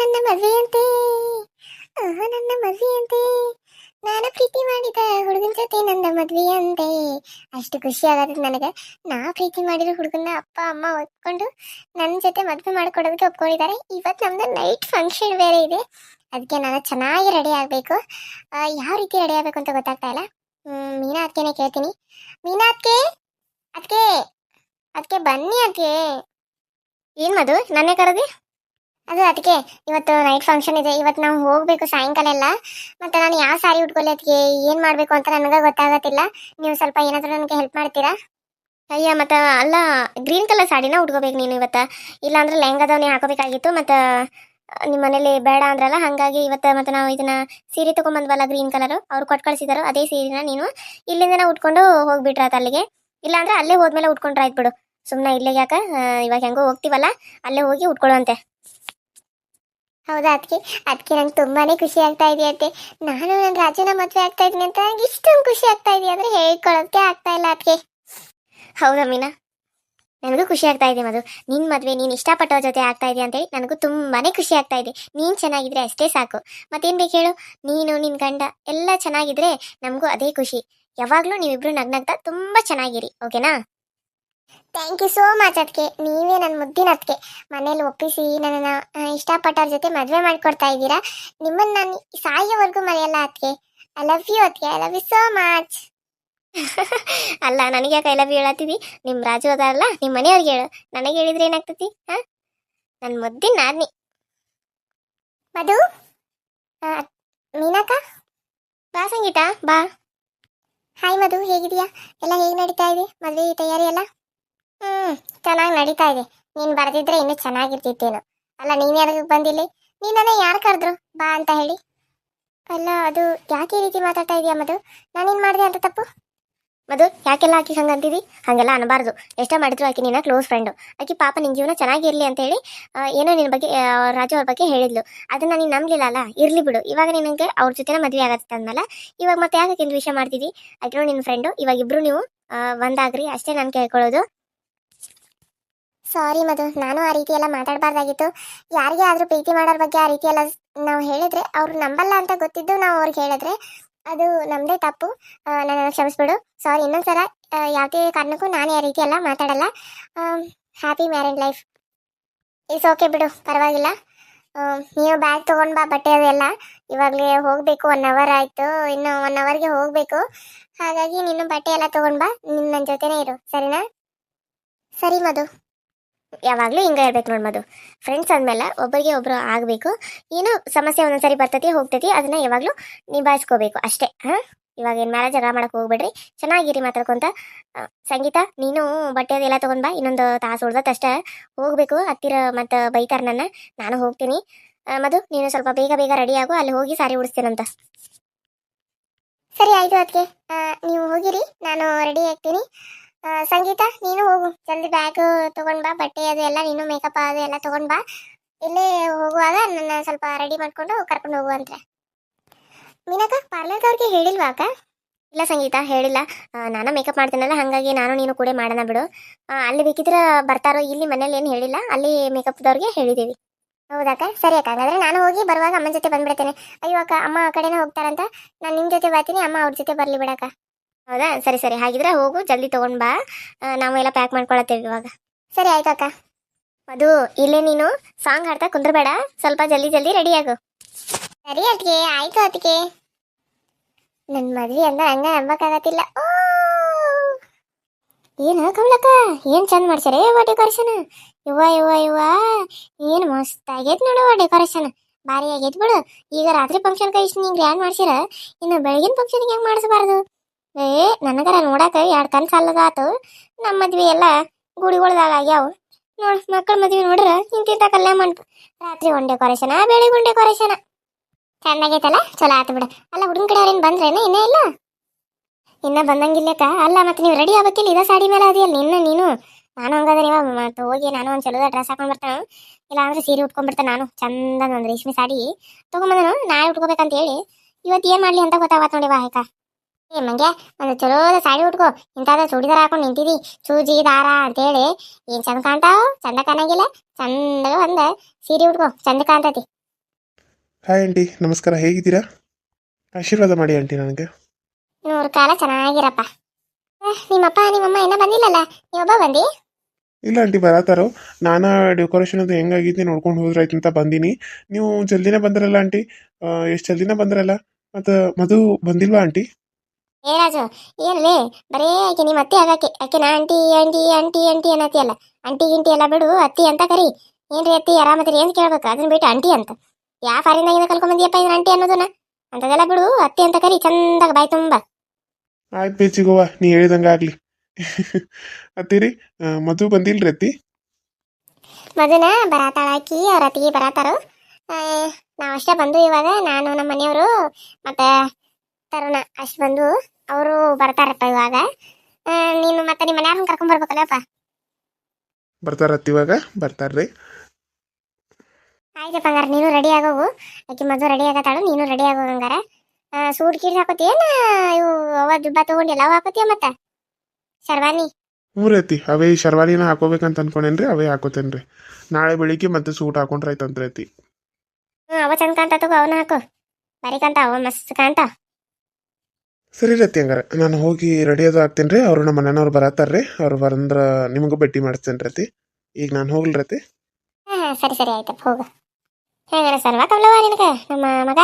ನನ್ನ ಮದುವೆಯಂತೆ. ಆಹ, ನನ್ನ ಮದುವೆಯಂತೆ. ನಾನು ಪ್ರೀತಿ ಮಾಡಿದ ಹುಡುಗನ ಜೊತೆ ನನ್ನ ಮದುವೆಯಂತೆ. ಅಷ್ಟು ಖುಷಿ ಆಗತ್ತೆ ನನಗೆ. ನಾ ಪ್ರೀತಿ ಮಾಡಿರೋ ಹುಡುಗನ ಅಪ್ಪ, ಅಮ್ಮ ಒಪ್ಕೊಂಡು ನನ್ನ ಜೊತೆ ಮದುವೆ ಮಾಡ್ಕೊಡೋದಕ್ಕೆ ಒಪ್ಕೊಂಡಿದ್ದಾರೆ. ಇವತ್ತು ನಮ್ದು ನೈಟ್ ಫಂಕ್ಷನ್ ಬೇರೆ ಇದೆ. ಅದಕ್ಕೆ ನಾನು ಚೆನ್ನಾಗಿ ರೆಡಿ ಆಗಬೇಕು. ಯಾವ ರೀತಿ ರೆಡಿ ಆಗಬೇಕು ಅಂತ ಗೊತ್ತಾಗ್ತಾ ಇಲ್ಲ. ಮೀನಾ ಅದಕ್ಕೇನೆ ಕೇಳ್ತೀನಿ. ಮೀನಾ ಅದಕ್ಕೆ ಅದಕ್ಕೆ ಅದಕ್ಕೆ ಬನ್ನಿ ಅದಕ್ಕೆ ಏನು ಮದು ನನ್ನೇ ಕರದಿ? ಅದು ಅದಕ್ಕೆ ಇವತ್ತು ನೈಟ್ ಫಂಕ್ಷನ್ ಇದೆ. ಇವತ್ತು ನಾವು ಹೋಗಬೇಕು ಸಾಯಂಕಾಲ ಎಲ್ಲ. ಮತ್ತೆ ನಾನು ಯಾವ ಸಾರಿ ಉಟ್ಕೊಳ್ಳಿ ಅದಕ್ಕೆ ಏನು ಮಾಡಬೇಕು ಅಂತ ನನಗೆ ಗೊತ್ತಾಗತ್ತಿಲ್ಲ. ನೀವು ಸ್ವಲ್ಪ ಏನಾದರೂ ನನಗೆ ಹೆಲ್ಪ್ ಮಾಡ್ತೀರಾ? ಅಯ್ಯ, ಮತ್ತು ಅಲ್ಲ ಗ್ರೀನ್ ಕಲರ್ ಸಾಡಿನ ಉಟ್ಕೋಬೇಕು ನೀನು ಇವತ್ತು. ಇಲ್ಲಾಂದ್ರೆ ಲೆಹಂಗಾದವನೇ ಹಾಕೋಬೇಕಾಗಿತ್ತು. ಮತ್ತು ನಿಮ್ಮ ಮನೇಲಿ ಬೇಡ ಅಂದ್ರಲ್ಲ, ಹಾಗಾಗಿ ಇವತ್ತು ಮತ್ತೆ ನಾವು ಇದನ್ನ ಸೀರೆ ತೊಗೊಂಬಂದ್ವಲ್ಲ ಗ್ರೀನ್ ಕಲರ್ ಅವ್ರು ಕೊಟ್ಟು ಕಳ್ಸಿದಾರೋ ಅದೇ ಸೀರೆನ ನೀನು. ಇಲ್ಲಿಂದನೇ ಉಟ್ಕೊಂಡು ಹೋಗ್ಬಿಟ್ರಾತ ಅಲ್ಲಿಗೆ? ಇಲ್ಲಾಂದ್ರೆ ಅಲ್ಲೇ ಹೋದ್ಮೇಲೆ ಉಟ್ಕೊಂಡ್ರಾಯ್ತು ಬಿಡು. ಸುಮ್ಮನೆ ಇಲ್ಲೇ ಯಾಕ? ಇವಾಗ ಹೆಂಗೋ ಹೋಗ್ತೀವಲ್ಲ, ಅಲ್ಲೇ ಹೋಗಿ ಉಟ್ಕೊಳ್ಳುವಂತೆ. ಹೌದಾ ಅದಕ್ಕೆ ಅದಕ್ಕೆ ನಂಗೆ ತುಂಬಾನೇ ಖುಷಿ ಆಗ್ತಾ ಇದೆಯಂತೆ ನಾನು ನನ್ನ ರಾಜನ ಮದುವೆ ಆಗ್ತಾ ಇದ್ದೀನಿ ಅಂತ ನಂಗೆ ಇಷ್ಟೊಂದು ಖುಷಿ ಆಗ್ತಾ ಇದೆಯಾ ಅಂದ್ರೆ ಹೇಳ್ಕೊಳ್ಳೋದಕ್ಕೆ ಆಗ್ತಾ ಇಲ್ಲ ಅದಕ್ಕೆ ಹೌದಾ ಮೀನಾ ನನಗೂ ಖುಷಿ ಆಗ್ತಾ ಇದೆ, ಮಧು. ನಿನ್ನ ಮದುವೆ, ನೀನು ಇಷ್ಟಪಟ್ಟವ್ರ ಜೊತೆ ಆಗ್ತಾ ಇದೆಯಾ ಅಂತೇಳಿ ನನಗೂ ತುಂಬಾನೇ ಖುಷಿ ಆಗ್ತಾ ಇದೆ. ನೀನು ಚೆನ್ನಾಗಿದ್ರೆ ಅಷ್ಟೇ ಸಾಕು. ಮತ್ತೇನು ಬೇಕು ಹೇಳು? ನೀನು ನಿನ್ನ ಗಂಡ ಎಲ್ಲ ಚೆನ್ನಾಗಿದ್ರೆ ನಮಗೂ ಅದೇ ಖುಷಿ. ಯಾವಾಗಲೂ ನೀವಿಬ್ರು ನಗ್ನಗ್ತಾ ತುಂಬ ಚೆನ್ನಾಗಿರಿ, ಓಕೆನಾ? ಥ್ಯಾಂಕ್ ಯು ಸೋ ಮಚ್ ಅದಕ್ಕೆ ನೀವೇ ನನ್ನ ಮುದ್ದಿನ ಅದಕ್ಕೆ ಮನೇಲಿ ಒಪ್ಪಿಸಿ, ನನ್ನನ್ನು ಇಷ್ಟಪಟ್ಟವ್ರ ಜೊತೆ ಮದುವೆ ಮಾಡಿಕೊಡ್ತಾ ಇದ್ದೀರಾ? ನಿಮ್ಮನ್ನು ನಾನು ಸಾಯೋವರೆಗೂ ಮರೆಯಲ್ಲ ಅದಕ್ಕೆ ಐ ಲವ್ ಯು ಅದಕ್ಕೆ I love you so much ಅಲ್ಲ, ನನಗೆ ಯಾಕೆ ಐ ಲವ್ ಯು ಹೇಳತ್ತಿದ್ದಿ ನಿಮ್ಮ ರಾಜು ಅದಾರಲ್ಲ ನಿಮ್ಮ ಮನೆಯವ್ರಿಗೆ ಹೇಳು. ನನಗೆ ಹೇಳಿದ್ರೆ ಏನಾಗ್ತತಿ? ಹಾಂ? ನನ್ನ ಮುದ್ದಿನ ನಾದ್ನಿ. ಮಧು? ಮೀನಾಕ? ಬಾ ಸಂಗೀತಾ, ಬಾ. ಹಾಯ್ ಮಧು ಹೇಗಿದೆಯಾ ಎಲ್ಲ ಹೇಗೆ ನಡೀತಾ ಇದೆ? ಮದುವೆ ತಯಾರಿ ಎಲ್ಲ? ಹ್ಮ್, ಚೆನ್ನಾಗಿ ನಡೀತಾ ಇದೆ. ನೀನ್ ಬರ್ದಿದ್ರೆ ಇನ್ನೂ ಚೆನ್ನಾಗಿರ್ತಿತ್ತೇನು. ಅಲ್ಲ, ನೀನ್ ಯಾರಿಗೆ ಬಂದಿಲ್ಲ? ನೀನನ್ನ ಯಾರು ಕರೆದ್ರು? ಬಾ ಅಂತ ಹೇಳಿ. ಅಲ್ಲ, ಅದು ಯಾಕೆ ಈ ರೀತಿ ಮಾತಾಡ್ತಾ ಇದೀಯ ಮಧು? ನಾನೇನ್ ಮಾಡಿದೆ ಅಂತ ತಪ್ಪು? ಮಧು, ಯಾಕೆಲ್ಲ ಆಕಿ ಹಂಗಂತಿದಿ ಹಂಗೆಲ್ಲ ಅನ್ನಬಾರ್ದು ಎಷ್ಟೇ ಮಾಡಿದ್ರು ಆಕಿ ನಿನ್ನ ಕ್ಲೋಸ್ ಫ್ರೆಂಡು ಆಕಿ ಪಾಪ ನಿನ್ ಜೀವನ ಚೆನ್ನಾಗಿರ್ಲಿ ಅಂತ ಹೇಳಿ ಏನೋ ನಿನ್ನ ಬಗ್ಗೆ ರಾಜು ಅವ್ರ ಬಗ್ಗೆ ಹೇಳಿದ್ಲು. ಅದನ್ನ ನೀನು ನಂಬಲಿಲ್ಲ ಅಲ್ಲ? ಇರ್ಲಿ ಬಿಡು. ಇವಾಗ ನಿನಗೆ ಅವ್ರ ಜೊತೆನ ಮದುವೆ ಆಗತ್ತೆ ಅಂದಮೇಲೆ ಇವಾಗ ಮತ್ತೆ ಯಾಕೆ ವಿಷಯ ಮಾಡ್ತಿದಿ? ಅದ್ರ ನಿನ್ನ ಫ್ರೆಂಡು ಇವಾಗ ಇಬ್ರು ನೀವು ಒಂದಾಗ್ರಿ. ಅಷ್ಟೇ ನಾನು ಕೇಳ್ಕೊಳ್ಳೋದು. ಸಾರಿ ಮಧು, ನಾನು ಆ ರೀತಿ ಎಲ್ಲ ಮಾತಾಡಬಾರ್ದಾಗಿತ್ತು. ಯಾರಿಗೆ ಆದ್ರೂ ಪ್ರೀತಿ ಮಾಡೋರ ಬಗ್ಗೆ ಆ ರೀತಿ ಎಲ್ಲ ನಾವು ಹೇಳಿದ್ರೆ, ಅವ್ರು ನಂಬಲ್ಲ ಅಂತ ಗೊತ್ತಿದ್ದು ನಾವು ಅವ್ರಿಗೆ ಹೇಳಿದ್ರೆ ಅದು ನಮ್ಮದೇ ತಪ್ಪು. ನನ್ನ ಕ್ಷಮಿಸ್ಬಿಡು. ಸಾರಿ, ಇನ್ನೊಂದ್ಸಲ ಯಾವುದೇ ಕಾರಣಕ್ಕೂ ನಾನು ಆ ರೀತಿ ಎಲ್ಲ ಮಾತಾಡಲ್ಲ. Happy married life it's okay ಬಿಡು, ಪರವಾಗಿಲ್ಲ. ನೀವು ಬ್ಯಾಗ್ ತೊಗೊಂಡು ಬಾ, ಬಟ್ಟೆ ಅದೆಲ್ಲ ಇವಾಗಲೇ ಹೋಗಬೇಕು ಒನ್ ಅವರ್ ಆಯಿತು. ಇನ್ನು ಒನ್ ಅವರ್ಗೆ ಹೋಗಬೇಕು. ಹಾಗಾಗಿ ನೀನು ಬಟ್ಟೆ ಎಲ್ಲ ತೊಗೊಂಡು ಬಾ ನಿನ್ನ ನನ್ನ ಜೊತೆನೇ ಇರು. ಸರಿನಾ? ಸರಿ ಮಧು. ಯಾವಾಗಲೂ ಹಿಂಗೆ ಹೇಳ್ಬೇಕು ನೋಡಿ ಮದು ಫ್ರೆಂಡ್ಸ್ ಅಂದಮೇಲೆ ಒಬ್ಬರಿಗೆ ಒಬ್ಬರು ಆಗಬೇಕು. ಏನೋ ಸಮಸ್ಯೆ ಒಂದೊಂದ್ಸರಿ ಬರ್ತೈತಿ, ಹೋಗ್ತೈತಿ, ಅದನ್ನ ಯಾವಾಗಲೂ ನಿಭಾಯಿಸ್ಕೋಬೇಕು ಅಷ್ಟೇ. ಹಾಂ? ಇವಾಗ ಏನು ಮ್ಯಾರೇಜ್ ಜಗಳ ಮಾಡಕ್ಕೆ ಹೋಗ್ಬೇಡ್ರಿ. ಚೆನ್ನಾಗಿರಿ ಮಾತಾಡ್ಕೊಂತ. ಸಂಗೀತ, ನೀನು ಬಟ್ಟೆ ಅದೆಲ್ಲ ತೊಗೊಂಡ್ಬಾ ಇನ್ನೊಂದು ತಾಸು ಅಷ್ಟೇ. ಹೋಗಬೇಕು, ಹತ್ತಿರ ಮತ್ತು ಬೈತಾರ ನನ್ನ. ನಾನು ಹೋಗ್ತೀನಿ. ಮದು ನೀನು ಸ್ವಲ್ಪ ಬೇಗ ಬೇಗ ರೆಡಿ ಆಗು, ಅಲ್ಲಿ ಹೋಗಿ ಸಾರಿ ಉಡಿಸ್ತೀನಂತ. ಸರಿ, ಆಯಿತು ಅದಕ್ಕೆ ನೀವು ಹೋಗಿರಿ. ನಾನು ರೆಡಿ ಆಗ್ತೀನಿ. ಸಂಗೀತ, ನೀನು ಹೋಗು. ಜಲ್ದಿ ಬ್ಯಾಗ್ ತಗೊಂಡ್ ಬಾ, ಬಟ್ಟೆ ಅದು ಎಲ್ಲ, ನೀನು ಮೇಕಪ್ ಅದು ಎಲ್ಲ ತಗೊಂಡ್ ಬಾ. ಇಲ್ಲೇ ಹೋಗುವಾಗ ನನ್ನ ಸ್ವಲ್ಪ ರೆಡಿ ಮಾಡ್ಕೊಂಡು ಕರ್ಕೊಂಡು ಹೋಗುವಂತೆ ಮೀನಕ್ಕ ಹೇಳಿಲ್ವಾ ಅಕ್ಕ? ಇಲ್ಲ ಸಂಗೀತ, ಹೇಳಿಲ್ಲ. ನಾನು ಮೇಕಪ್ ಮಾಡ್ತೀನಲ್ಲ, ಹಾಗಾಗಿ ನಾನು ನೀನು ಕೂಡ ಮಾಡೋಣ ಬಿಡು. ಅಲ್ಲಿ ಬೇಕಿದ್ರೆ ಬರ್ತಾರೋ, ಇಲ್ಲಿ ಮನೇಲಿ ಏನು ಹೇಳಿಲ್ಲ, ಅಲ್ಲಿ ಮೇಕಪ್ದವ್ರಿಗೆ ಹೇಳಿದ್ದೀವಿ ಹೌದಕ್ಕ ಸರಿ ಅಕ್ಕ, ಹಾಗಾದ್ರೆ ನಾನು ಹೋಗಿ ಬರುವಾಗ ಅಮ್ಮನ ಜೊತೆ ಬಂದ್ಬಿಡ್ತೇನೆ. ಅಯ್ಯೋ ಅಕ್ಕ, ಅಮ್ಮ ಆ ಕಡೆನೇ ಹೋಗ್ತಾರಂತ? ನಾನು ನಿಮ್ಮ ಜೊತೆ ಬರ್ತೀನಿ, ಅಮ್ಮ ಅವ್ರ ಜೊತೆ ಬರಲಿ ಬಿಡಕ್ಕ ಹೌದಾ? ಸರಿ ಸರಿ. ಹಾಗಿದ್ರೆ ಹೋಗು, ಜಲ್ದಿ ತಗೊಂಡ್ ಬಾ. ನಾವೆಲ್ಲ ನಾವು ಪ್ಯಾಕ್ ಮಾಡ್ಕೊಳತ್ತೇವೆ ಇವಾಗ. ಸರಿ, ಆಯ್ತು ಅಕ್ಕ. ಅದು ಇಲ್ಲೇ ನೀನು. ಸಾಂಗ್ ಹಾಡ್ತಾ ಕುಂದ್ರಬೇಡ. ಸ್ವಲ್ಪ ಜಲ್ದಿ ಜಲ್ದಿ ರೆಡಿ ಆಗು. ಸರಿ ಅದಕ್ಕೆ ಆಯ್ತು ಅದಕ್ಕೆ ನನ್ನ ಮದ್ವೆ ಅಂದ ಹಂಗ ನಂಬಕ್ಕಾಗತ್ತಿಲ್ಲ. ಏನ ಕಮಲಕ್ಕ ಏನ್ ಚಂದ ಮಾಡ್ಸ್ಯಾರ? ಯವ್ವ ಡೆಕೋರೇಷನ್ ಯವ್ವ ಇವ್ವ ಇವ್ವ ಏನ್ ಮಸ್ತ್ ಆಗೈತ್ ನೋಡವ್ವ ಡೆಕೋರೇಷನ್ ಭಾರಿ ಆಗೈತ್ ಬಿಡು. ಈಗ ರಾತ್ರಿ ಫಂಕ್ಷನ್ ಇಷ್ಟು ನೀವು ಗ್ರ್ಯಾಂಡ್ ಮಾಡ್ಸಿರ ಇನ್ನು ಬೆಳಗಿನ ಫಂಕ್ಷನ್ಗೆ ಹೆಂಗ್ ಮಾಡಿಸ್ಬಾರ್ದು? ಏ, ನನಗರ ನೋಡಾಕ ಎರಡು ಕಣ್ ಸಾಲದಾತು. ನಮ್ಮ ಮದ್ವೆ ಎಲ್ಲ ಗುಡಿಗಳ್ದಾಗ ಆಗ್ಯಾವ ನೋಡ್, ಮಕ್ಕಳ ಮದ್ವೆ ನೋಡ್ರ ಇಂತಿಂತ ಕಲ್ಯಾಣ ಮಂಟಪ. ರಾತ್ರಿ ಒಂದ್ ಡೆಕೋರೇಷನ್ ಬೆಳಿಗ್ಗೆ ಒಂದ್ ಡೆಕೋರೇಷನ್ ಚೆನ್ನಾಗೈತಲ್ಲ? ಚಲೋ ಆತು ಬಿಡ. ಅಲ್ಲ, ಹುಡುಗನ ಕಡೆ ಅವ್ರೇನು ಬಂದ್ರೇನ? ಇನ್ನೇ ಇಲ್ಲ? ಇನ್ನ ಬಂದಂಗಿಲ್ಲಕ್ಕ ಅಲ್ಲ, ಮತ್ತೆ ನೀವು ರೆಡಿ ಆಗ್ಬೇಕಿಲ್ಲ? ಇದ ಸಾಡಿ ಮೇಲೆ ಅದಿಯಲ್ಲ ನಿನ್ನ, ನೀನು. ನಾನು ಹಂಗಾದ್ರೆ ಮತ್ತೆ ಹೋಗಿ ನಾನು ಒಂದು ಚಲೋದ ಡ್ರೆಸ್ ಹಾಕೊಂಡು ಬರ್ತಾನೆ. ಇಲ್ಲ ಅಂದ್ರೆ ಸೀರೆ ಉಟ್ಕೊಂಡ್ಬಿಡ್ತಾನೆ ನಾನು. ಚಂದ ಒಂದು ರೇಷ್ಮೆ ಸಾಡಿ ತೊಗೊಂಬಂದನು. ನಾಳೆ ಉಟ್ಕೋಬೇಕಂತ ಹೇಳಿ ಇವತ್ತು ಏನು ಮಾಡಲಿ ಅಂತ ಗೊತ್ತಾಗತ್ತ ನೋಡಿ ವಾಹಕ ಏ ಮಂಗ್ಯ ಒಂದು ಚಲೋದ ಸಾಡಿ ಉಟ್ಕೋ. ಇಂಥದ ಚೂಡಿದಾರ ಹಾಕೊಂಡು ನಿಂತಿದಿ. ಸೂಜಿ ದಾರ ಅಂತೇಳಿ. ಏನ್ ಚಂದ ಕಾಣ್ತಾವ? ಚಂದ ಕಾಣಂಗಿಲ್ಲ. ಚಂದ ಒಂದ ಸೀರೆ ಉಟ್ಕೋ. ಚಂದ ಕಾಣ್ತತಿ. ಹಾಯ್ ಆಂಟಿ ನಮಸ್ಕಾರ. ಹೇಗಿದ್ದೀರಾ? ಆಶೀರ್ವಾದ ಮಾಡಿ ಆಂಟಿ ನನಗೆ. ನೂರು ಕಾಲ ಚೆನ್ನಾಗಿರಪ್ಪ. ನಿಮ್ಮ ನಿಮ್ಮಪ್ಪ ನಿಮ್ಮಮ್ಮ ಇನ್ನ ಬಂದಿಲ್ಲಲ್ಲ? ನೀವೊಬ್ಬ ಬಂದಿ? ಇಲ್ಲ ಆಂಟಿ ಬರತಾರೋ ನಾನಾ ಡೆಕೋರೇಷನ್ ಅದು ಹೆಂಗಾಗಿದ್ದೆ ನೋಡ್ಕೊಂಡು ಹೋದ್ರಾಯ್ತು ಅಂತ ಬಂದೀನಿ. ನೀವು ಜಲ್ದಿನೇ ಬಂದ್ರಲ್ಲ ಆಂಟಿ? ಎಷ್ಟು ಜಲ್ದಿನೇ ಬಂದ್ರಲ್ಲ? ಮತ್ತು ಮಧು ಬಂದಿಲ್ವಾ ಆಂಟಿ? ಏ ರಾಜು ಏನ್ಲೇ ಬರೇ ಆಕೆ ನಿಮ್ಮ ಅತ್ತಿ ಆಗಾಕೆ ನಾ ಆಂಟಿ ಆಂಟಿ ಆಂಟಿ ಆಂಟಿ ಅನ್ನತ್ತಿ ಅಲ್ಲ. ಅಂಟಿ ಗಿಂಟಿ ಎಲ್ಲ ಬಿಡು ಅತ್ತಿ ಅಂತ ಕರಿ. ಏನ್ರಿ ಅತ್ತಿ ಆರಾಮದ್ರಿ ಅಂತ ಕೇಳ್ಬೇಕು? ಅದನ್ನ ಬಿಟ್ಟು ಆಂಟಿ ಅಂತ. ಯಾವ ಫಾರಿನಾಗಿಂದ ಕಲ್ಕೊಂಬಂದಿಯಪ್ಪ ಇದ್ರ ಆಂಟಿ ಅನ್ನೋದನ್ನ? ಅಂತದೆಲ್ಲ ಬಿಡು ಅತ್ತಿ ಅಂತ ಕರಿ ಚಂದಾಗ ಬಾಯ್ ತುಂಬ. ಆಯ್ತು ಬೇಚಿಗೋವ ನೀ ಹೇಳ್ದಂಗೆ ಆಗಲಿ. ಅತ್ತಿರಿ ಮದುವೆ ಮಧು ಬಂದಿಲ್ರಿ ಅತ್ತಿ? ಮದುನ ಬರಾತಾಳಾಕಿ ಅವ್ರ ಅತ್ತಿಗೆ ಬರಾತಾರು. ನಾವಷ್ಟೇ ಬಂದು ಇವಾಗ ನಾನು ನಮ್ಮ ಮನೆಯವರು ಮತ್ತೆ ತರುಣ. ಅಷ್ಟು ಬಂದು ಅವರು ಬರ್ತಾರಪ್ಪ ಇವಾಗ. ನೀನು ಮತ್ತೆ ನಿಮ್ಮ ಮನೆಯವ್ರನ್ನ ಕರ್ಕೊಂಡ್ ಬರ್ಬೇಕಲ್ಲಪ್ಪ? ಬರ್ತಾರ ಅತ್ತಿ ಇವಾಗ. ಬರ್ತಾರ್ರಿ. ಆಯ್ತಪ್ಪ ಹಂಗಾರೆ ನೀನು ರೆಡಿ ಆಗೋಗು. ಆಕೆ ಮದುವೆ ರೆಡಿ ಆಗತ್ತಾಳು ನೀನು ರೆಡಿ ಆಗೋ ಹಂಗಾರ ಸೂಟ್ ಕೀಟ್ ಹಾಕೋತಿಯೇನ ಇವು ಅವ ದುಬ್ಬ ತಗೊಂಡಿಲ್ಲ ಅವ ಹಾಕೋತಿಯ ಮತ್ತೆ? ಶರ್ವಾನಿ? ಹ್ಞೂ ಅವೇ ಅವೇ ಶರ್ವಾಲಿನ ಹಾಕೋಬೇಕಂತ ಅನ್ಕೊಂಡೇನ್ರಿ ಅವೇ ಹಾಕೋತೇನ್ರಿ. ನಾಳೆ ಬೆಳಿಗ್ಗೆ ಮತ್ತೆ ಸೂಟ್ ಹಾಕೊಂಡ್ರೆ ಆಯ್ತಂತ್ರಿ ಅತ್ತಿ. ಹ್ಞೂ ಅವ ಚಂದ ಕಾಣ್ತಾ ತಗೋ ಅವನ ಹಾಕೋ. ಬರೀ ಕಾಣ್ತಾ ಅವ ಮಸ್ತ್ ಕಾಣ್ತಾ. ಸರಿ ರೀ ಹಂಗಾರೆ, ನಾನು ಹೋಗಿ ರೆಡಿ ಅದು ಆಗ್ತೀನಿ ರೀ. ಅವರು ನಮ್ಮ ಮನೆಯವ್ರು ರೀ. ಅವ್ರು ಬಂದ್ರ ನಿಮಗೂ ಭೇಟಿ ಮಾಡಿಸ್ತೇನೆ ರತಿ. ಈಗ ನಾನು ಹೋಗ್ಲಿ ಹಾ ಸರಿ ಸರಿ ಆಯ್ತಪ್ಪ ಹೋಗು. ಹೇಗಾರ ಸರ್ವ ತಗೊಳ್ಳವ ನಿನಗೆ? ನಮ್ಮ ಮಗ?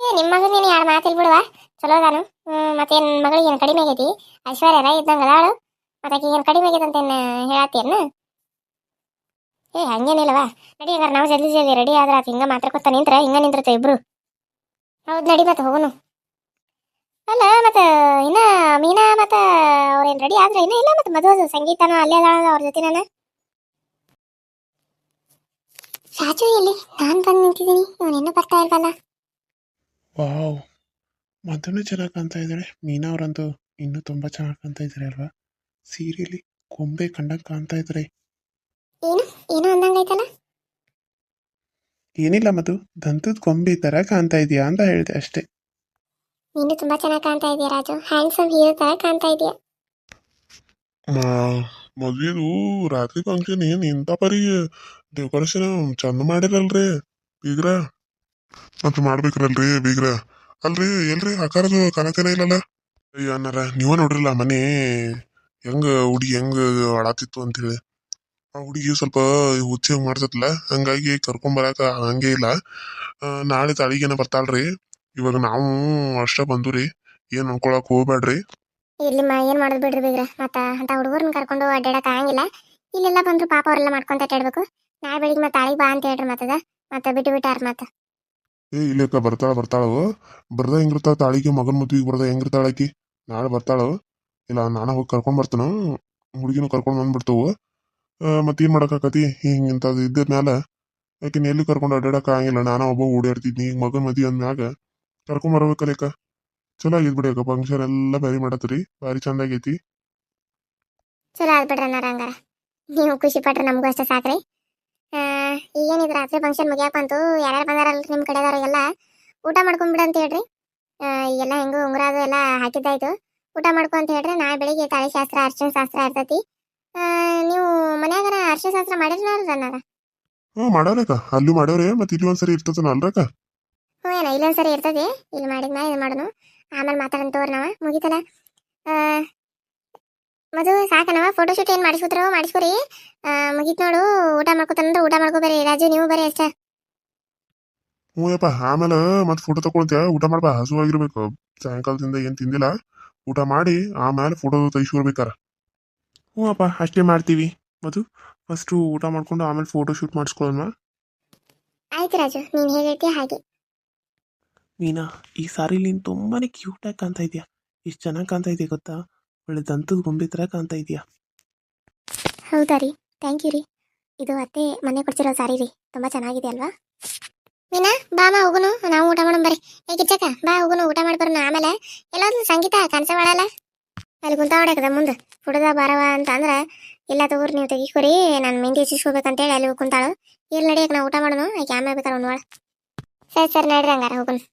ಏ ನಿಮ್ಮ ಮಗ ನೀನು ಯಾರು ಮಾತಿಲ್ ಬಿಡುವ? ಚಲೋ ಅದಾನು. ಮತ್ತೆ ಏನು ಮಗಳಿಗೆ ಏನು ಕಡಿಮೆ ಆಗೈತಿ? ಐಶ್ವರ್ಯ ರೈ ಇದ್ದಂಗೆ ಅದಾಳು. ಮತ್ತೆ ಆಕೆ ಏನು ಕಡಿಮೆ ಆಗೈತೆ ಅಂತೇನು ಹೇಳತ್ತೇನು ಏ ಹಂಗೇನಿಲ್ಲವಾ ನಡಿ ಹಂಗಾರೆ, ನಾವು ಜಲ್ದಿ ಜಲ್ದಿ ರೆಡಿ ಆದ್ರೆ ಆತ ಮಾತ್ರ ಮಾತಾಡ್ಕೊತ ನಿಂತ್ರೆ, ಹಿಂಗೆ ನಿಂತಿರ್ತ ಇಬ್ರು. ಹೌದು, ನಡಿ ಮತ್ತೆ ಹೋಗುನು. ಅಲ್ಲ ಮತ್ತೆ ಇನ್ನ ಮೀನಾ ಮತ್ತೆ ಅವ್ರೇನ್ ರೆಡಿ ಆದ್ರೆ ಇನ್ನ ಇಲ್ಲ ಮತ್ತೆ ಮದುವೆ ಸಂಗೀತನ ಅಲ್ಲೇ ಅದಾಳ ಅವ್ರ ಜೊತೆ ನಾನು? ರಾಜು ಎಲ್ಲಿ? ನಾನು ಬಂದು ನಿಂತಿದ್ದೀನಿ. ಇವನಿನ್ನೂ ಬರ್ತಾ ಇಲ್ವಲ್ಲ? ವಾವ್. ಮದುನೂ ಚೆನ್ನಾಗಿ ಕಾಣ್ತಾ ಇದ್ದಾಳೆ ಮೀನಾ ಅವರಂತೂ ಇನ್ನೂ ತುಂಬ ಚೆನ್ನಾಗಿ ಕಾಣ್ತಾ ಇದ್ದಾರೆ ಅಲ್ವಾ? ಸೀರೆಯಲ್ಲಿ ಕೊಂಬೆ ಕಂಡಂಗೆ ಕಾಣ್ತಾ ಇದ್ದಾರೆ ಏನು? ಏನೋ ಅಂದಂಗೈತಲ್ಲ ಏನಿಲ್ಲ ಮತ್ತು ದಂತದ ಕೊಂಬೆ ಥರ ಕಾಣ್ತಾ ಇದೆಯಾ ಅಂತ ಹೇಳಿದೆ ಅಷ್ಟೇ. ನೀನು ತುಂಬಾ ಚೆನ್ನಾಗಿ ಕಾಣ್ತಾ ಇದೀಯ ರಾಜು. ಹ್ಯಾಂಡ್ಸಮ್ ಹೀರೋ ತರ ಕಾಣ್ತಾ ಇದೀಯ. ಮದ್ವೆದು ರಾತ್ರಿ ಫಂಕ್ಷನ್ ಏನ್ ಇಂಥ ಪರಿ ಡೆಕೋರೇಷನ್ ಚಂದ ಮಾಡಿರಲ್ರಿ, ಬೀಗ್ರ? ಮತ್ ಮಾಡ್ಬೇಕ್ರಲ್ರಿ ಬೀಗ್ರ? ಅಲ್ರಿ, ಎಲ್ರಿ? ಆಕಾರದು ಕಾಣತೇನೆ ಇಲ್ಲಲ್ಲ? ಅಯ್ಯೋ ಅನ್ನಾರ ನೀವ ನೋಡ್ರಿಲ್ಲ, ಮನೆ ಹೆಂಗ ಹುಡುಗಿ ಹೆಂಗ ಅಳಾತಿತ್ತು ಅಂತೇಳಿ. ಆ ಹುಡುಗಿ ಸ್ವಲ್ಪ ಹುಚ್ಚಿ ಮಾಡ್ತತ್ತಲ್ಲ ಹಂಗಾಗಿ ಹಂಗಾಗಿ ಕರ್ಕೊಂಬರಾಕ ಹಂಗೆ ಇಲ್ಲ. ನಾಳೆ ತಾಳಿಗೆನ ಬರ್ತಾಳ್ರಿ. ಇವಾಗ ನಾವು ಅಷ್ಟ ಬಂದುರಿ ಏನ್ ಅನ್ಕೊಳಕ್ ಹೋಗ್ಬೇಡ್ರಿ. ಇಲ್ಲಿ ಮ ಏನ್ ಮಾಡೋದು ಬಿಡ್ರಿ ಬಿದ್ರೆ ಮತ್ತ ಅಂತ ಹುಡುಗರನ್ನ ಕರ್ಕೊಂಡು ಅಡ್ಡಾಡಕ್ ಆಗಂಗಿಲ್ಲ. ಇಲ್ಲೆಲ್ಲ ಬಂದ್ರು ಪಾಪ ಅವರೆಲ್ಲ ಮಾಡ್ಕೊಂತ ಅಡ್ಡಾಡ್ಬೇಕು. ನಾಳೆ ಬೆಳಿಗ್ಗೆ ಮತ್ತೆ ತಾಳಿಗೆ ಬಾ ಅಂತ ಹೇಳ್ರಿ ಮತ್ತದ. ಮತ್ತ ಬಿಟ್ಟು ಬಿಟ್ಟಾರ ಮತ್ತ. ಏ ಇಲ್ಲಕ್ಕ ಬರ್ತಾಳ ಬರ್ತಾಳು ಬರ್ದ ಹೆಂಗಿರ್ತಾಳ ತಾಳಿಗೆ ಮಗನ ಮದ್ವಿಗೆ ಬರ್ದ ಹೆಂಗಿರ್ತಾಳ ಆಕಿ. ನಾಳೆ ಬರ್ತಾಳು ಇಲ್ಲ ನಾನು ಹೋಗಿ ಕರ್ಕೊಂಡ್ ಬರ್ತಾನು ಹುಡುಗಿನೂ ಕರ್ಕೊಂಡ್ ಬಂದ್ಬಿಡ್ತವು ಮತ್ತೇನ್ ಮಾಡಕ್ಕಾಕತಿ ಹಿಂಗ್ ಇಂಥದ್ದು ಇದ್ದ ಮ್ಯಾಲ. ಆಕಿನ ಎಲ್ಲಿ ಕರ್ಕೊಂಡು ಅಡ್ಡಾಡಕ ಆಗಿಲ್ಲ ನಾನು ಒಬ್ಬ ಓಡಾಡ್ತಿದ್ನಿ. ಈಗ ಮಗನ ಮದ್ವಿ ಅಂದ್ಮ್ಯಾಗ ಕರ್ಕೊಂಡ್ ಬರ್ಬೇಕಲ್ಲ ಚಲೋ ಆಗಿದ್ ಬಿಡಿ ಅಕ್ಕ ಫಂಕ್ಷನ್ ಎಲ್ಲ ಬ್ಯಾರಿ ಮಾಡತ್ರಿ ಬಾರಿ ಚಂದ ಆಗೈತಿ ಚಲೋ ಆದ್ ಬಿಡ್ರಿ ಅನ್ನಾರ ಹಂಗಾರ. ನೀವು ಖುಷಿ ಪಟ್ರೆ ನಮಗೂ ಅಷ್ಟೇ ಸಾಕ್ರಿ. ಈಗ ಈಗೇನಿದ್ ರಾತ್ರಿ ಫಂಕ್ಷನ್ ಮುಗಿಯಾಕ ಬಂತು ಯಾರ್ಯಾರು ಬಂದಾರಲ್ರಿ ನಿಮ್ಮ ಕಡೆದವ್ರಿಗೆಲ್ಲ ಊಟ ಮಾಡ್ಕೊಂಡ್ಬಿಡು ಅಂತ ಹೇಳ್ರಿ. ಆ, ಈಗೆಲ್ಲ ಹೆಂಗು ಉಂಗುರ ಅದು ಎಲ್ಲ ಹಾಕಿದ್ದಾಯ್ತು. ಊಟ ಮಾಡ್ಕೊ ಅಂತ ಹೇಳ್ರಿ ನಾಳೆ ಬೆಳಿಗ್ಗೆ ತಾಳಿ ಶಾಸ್ತ್ರ ಅರ್ಶನ ಶಾಸ್ತ್ರ ಇರ್ತೈತಿ. ಆ, ನೀವು ಮನ್ಯಾಗನ ಅರ್ಶನ ಶಾಸ್ತ್ರ ಮಾಡಿರ್ನಾರ ಅನ್ನಾರ ಹ್ಞೂ ಅಲ್ಲೂ ಮಾಡವ್ರೆ ಮತ್ತೆ ಇಲ್ಲಿ ಒಂದ್ಸರಿ ಇರ್ತದ ಅಲ್ರಕ್ಕ ಹ್ಞೂ ಏನೋ ಇಲ್ಲೊಂದ್ಸರಿ ಇರ್ತದೆ. ಇಲ್ಲಿ ನಾ ಏನು ಮಾಡೋನು. ಆಮೇಲೆ ಮಾತಾಡೋಣ ತೋರ್ ನಾವ. ಮುಗಿತಲ್ಲ? ಮದು ಸಾಕನವ? ಫೋಟೋ ಶೂಟ್ ಏನು ಮಾಡಿಸ್ಕೊತಾರೋ? ಮಾಡಿಸ್ಕೊರಿ. ಮುಗಿತ್ ನೋಡು. ಊಟ ಮಾಡ್ಕೊತಾನಂದ್ರೆ ಊಟ ಮಾಡ್ಕೋಬೇರಿ ರಾಜು ನೀವು ಬರೀ ಅಷ್ಟೇ. ಹ್ಞೂ ಯಪ್ಪ ಆಮೇಲೆ ಮತ್ತೆ ಫೋಟೋ ತಗೊಳ್ತೀಯ ಊಟ ಮಾಡ್ಬಾ ಹಸುವಾಗಿರ್ಬೇಕು. ಸಾಯಂಕಾಲದಿಂದ ಏನು ತಿಂದಿಲ್ಲ. ಊಟ ಮಾಡಿ ಆಮೇಲೆ ಫೋಟೋ ತೆಗಿಸ್ಕೊಡ್ಬೇಕಾರ. ಹ್ಞೂ ಅಪ್ಪ ಅಷ್ಟೇ ಮಾಡ್ತೀವಿ. ಮತ್ತು ಫಸ್ಟು ಊಟ ಮಾಡ್ಕೊಂಡು ಆಮೇಲೆ ಫೋಟೋ ಶೂಟ್ ಮಾಡಿಸ್ಕೊಳ್ಳೋಣ. ಆಯ್ತು ರಾಜು ನೀನು ಹೇಗೆ ಹೇಳ್ತೀಯ ಹಾಗೆ. ಮೀನಾ, ಈ ಸಾರಿ ನೀನು ತುಂಬಾ ಕ್ಯೂಟಾಗಿ ಕಾಣ್ತಾ ಇದೆಯಾ? ಎಷ್ಟು ಚೆನ್ನಾಗಿ ಕಾಣ್ತಾ ಇದೆಯಾ ಗೊತ್ತಾ? ಒಳ್ಳೆ ದಂತದ ಗೊಂಬೆ ಥರ ಕಾಣ್ತಾ ಇದೆಯಾ? ಹೌದಾ ರೀ ಥ್ಯಾಂಕ್ ಯು ರೀ. ಇದು ಅತ್ತೆ ಮನೆ ಕೊಡ್ತಿರೋ ಸಾರಿ ರೀ, ತುಂಬ ಚೆನ್ನಾಗಿದೆ ಅಲ್ವಾ? ಮೀನಾ, ಬಾ ಮಾ ಹೋಗುನು, ನಾವು ಊಟ ಮಾಡೋಣ ಬರ್ರಿ. ಏ ಕಿಚ್ಚಕ್ಕ, ಬಾ ಹೋಗುನು, ಊಟ ಮಾಡಿ ಬರೋಣ ಆಮೇಲೆ. ಎಲ್ಲಾದ್ರೂ ಸಂಗೀತ ಕನಸ ಮಾಡಲ್ಲ? ಅಲ್ಲಿ ಕುಂತ ಮುಂದೆ, ಹುಡುಗ ಬರವ ಅಂತ ಅಂದ್ರೆ, ಇಲ್ಲ ತಗೋರಿ, ನೀವು ತೆಗಿಕೊರಿ, ನಾನು ಮೆಹಂದಿ ಹಚ್ಚಿಸ್ಕೋಬೇಕಂತೇಳಿ ಅಲ್ಲಿ ಕುಂತಾಳು. ಇಲ್ಲಿ ನಡಿಯಕ್ಕೆ ನಾವು ಊಟ ಮಾಡೋಣ ಆಕೆ ಆಮೇಲೆ ಬೇಕಾರೆ ಒಂದು ಸರಿ ಸರಿ, ನಡ್ರಿ ಹಂಗಾರ, ಹೋಗುನು.